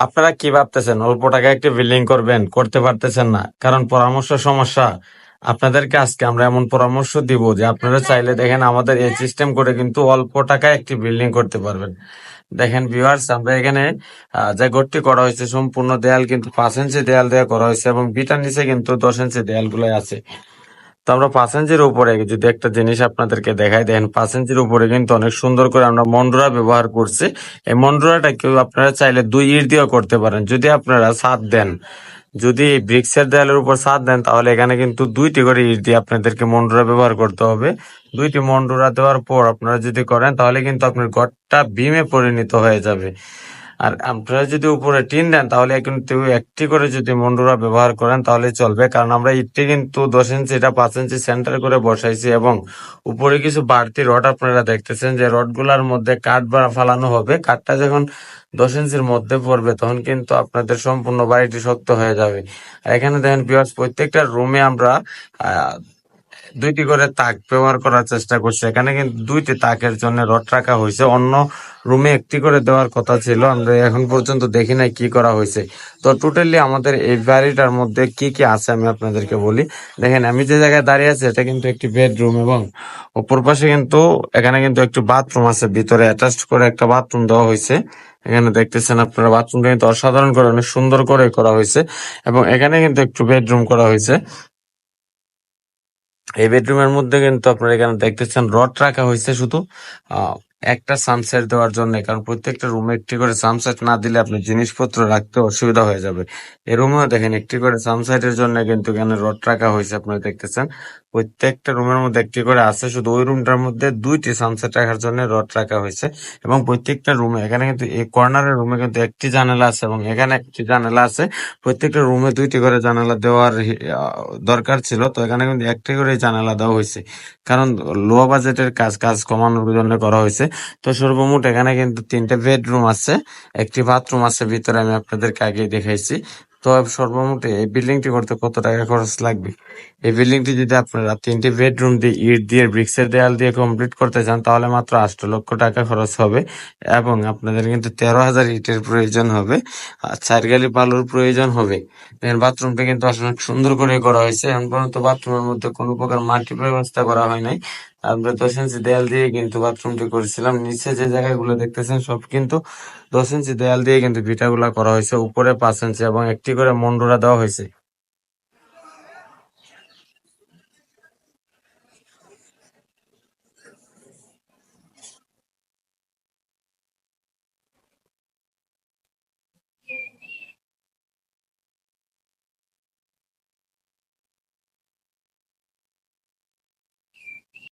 আপনারা কি ভাবতেছেন? অল্প টাকায় একটি বিল্ডিং করবেন করতে পারতেছেন না। কারণ পরামর্শ সমস্যা। আপনাদেরকে আজকে আমরা এমন পরামর্শ দিব যে আপনারা চাইলে দেখেন আমাদের এই সিস্টেম করে কিন্তু অল্প টাকায় একটি বিল্ডিং করতে পারবেন। দেখেন ভিউয়ার্স আমরা এখানে যে ঘরটি করা হয়েছে সম্পূর্ণ দেয়াল কিন্তু পাঁচ ইঞ্চি দেয়াল দেওয়া করা হয়েছে এবং বিটার নিচে কিন্তু দশ ইঞ্চি দেয়াল আছে। আমরা পাঁচ ইঞ্চির উপরে যদি একটা জিনিস আপনাদেরকে দেখাই দেন পাঁচ ইঞ্চির উপরে কিন্তু অনেক সুন্দর করে আমরা মন্ডুরা ব্যবহার করছি। এই মন্ডুরাটা কেউ আপনারা চাইলে দুই ইট দিয়েও করতে পারেন। যদি আপনারা সাত দেন, যদি ব্রিক্সের দেয়ালের উপর সাত দেন, তাহলে এখানে কিন্তু দুইটি করে ইট দিয়ে আপনাদেরকে মন্ডুরা ব্যবহার করতে হবে। দুইটি মন্ডুরা দেওয়ার পর আপনারা যদি করেন, তাহলে কিন্তু আপনার ঘরটা বিমে পরিণত হয়ে যাবে। আর আপনারা যদি উপরে টিন দেন, তাহলে কিন্তু একটি করে যদি মন্ডুরা ব্যবহার করেন, তাহলে চলবে। কারণ আমরা ইটটি কিন্তু দশ ইঞ্চি এটা পাঁচ ইঞ্চি সেন্টার করে বসাইছি এবং উপরে কিছু বাড়তি রড আপনারা দেখতেছেন যে রডগুলার মধ্যে কাঠ বা ফালানো হবে। কাঠটা যখন দশ ইঞ্চির মধ্যে পড়বে, তখন কিন্তু আপনাদের সম্পূর্ণ বাড়িটি শক্ত হয়ে যাবে। আর এখানে দেখেন বিয়ার্স প্রত্যেকটা রুমে আমরা দুইটি করে তাক ব্যবহার করার চেষ্টা করছি। এখানে কিন্তু দুইটি তাকের জন্য রড রাখা হয়েছে। অন্য রুমে একটি করে দেওয়ার কথা ছিল আমরা এখন পর্যন্ত দেখি নাই কি করা হয়েছে। তো টোটালি আমাদের এই বাড়িটার মধ্যে কি কি আছে আমি আপনাদেরকে বলি। দেখেন আমি যে জায়গায় দাঁড়িয়ে আছি এটা কিন্তু একটি বেডরুম এবং অপর পাশে কিন্তু এখানে কিন্তু একটু বাথরুম আছে ভিতরে অ্যাটাচ করে একটা বাথরুম দেওয়া হয়েছে। এখানে দেখতেছেন আপনারা বাথরুমটা কিন্তু অসাধারণ করে অনেক সুন্দর করে করা হয়েছে এবং এখানে কিন্তু একটু বেডরুম করা হয়েছে। এই বেডরুমের মধ্যে কিন্তু আপনারা এখানে দেখতেছেন রড রাখা হয়েছে শুধু। আহ, একটা সানসেট দেওয়ার জন্য। কারণ প্রত্যেকটা রুমে একটি করে সানসেট না দিলে আপনি জিনিসপত্র রাখতে অসুবিধা হয়ে যাবে। এই রুমেও দেখেন, একটি করে সানসেটের জন্য কিন্তু এখানে রড রাখা হয়েছে, আপনারা দেখতেছেন। প্রত্যেকটা রুমের মধ্যে একটি করে আছে, শুধু ওই রুমটার মধ্যে দুইটি সানসেট রাখার জন্য রড রাখা হয়েছে। এবং প্রত্যেকটা রুমে এখানে কিন্তু এই কর্নারের রুমে কিন্তু একটি জানালা আছে এবং এখানে একটি জানালা আছে। প্রত্যেকটা রুমে দুইটি করে জানালা দেওয়ার দরকার ছিল। তো এখানে কিন্তু একটি করে জানালা দেওয়া হয়েছে। কারণ লো বাজেটের কাজ কাজ কমানোর জন্য করা হয়েছে। তো সর্বমোট এখানে কিন্তু তিনটে বেডরুম আছে, একটি বাথরুম আছে, ভিতরে আমি আপনাদেরকে আগে দেখাইছি। তো সর্বমোট এই বিল্ডিংটি করতে কত টাকা খরচ লাগবে? এই বিল্ডিংটি যদি আপনারা তিনটি বেডরুম দিয়ে ইট দিয়ে ব্রিক্সের দেয়াল দিয়ে কমপ্লিট করতে চান, তাহলে মাত্র আষ্ট লক্ষ টাকা খরচ হবে এবং আপনাদের কিন্তু তেরো হাজার ইটের প্রয়োজন হবে। আর চার গালি বালুর প্রয়োজন হবে। দেখেন বাথরুমটা কিন্তু আসলে সুন্দর করে করা হয়েছে। এখন পর্যন্ত বাথরুমের মধ্যে কোনো প্রকার মাটির ব্যবস্থা করা হয় নাই। আমরা দশ ইঞ্চি দেয়াল দিয়ে কিন্তু বাথরুমটি করেছিলাম। নিচে যে জায়গাগুলো দেখতেছেন সব কিন্তু দশ ইঞ্চি দেয়াল দিয়ে কিন্তু ভিটাগুলা করা হয়েছে। উপরে পাঁচ ইঞ্চি এবং একটি করে মন্ডুরা দেওয়া হয়েছে।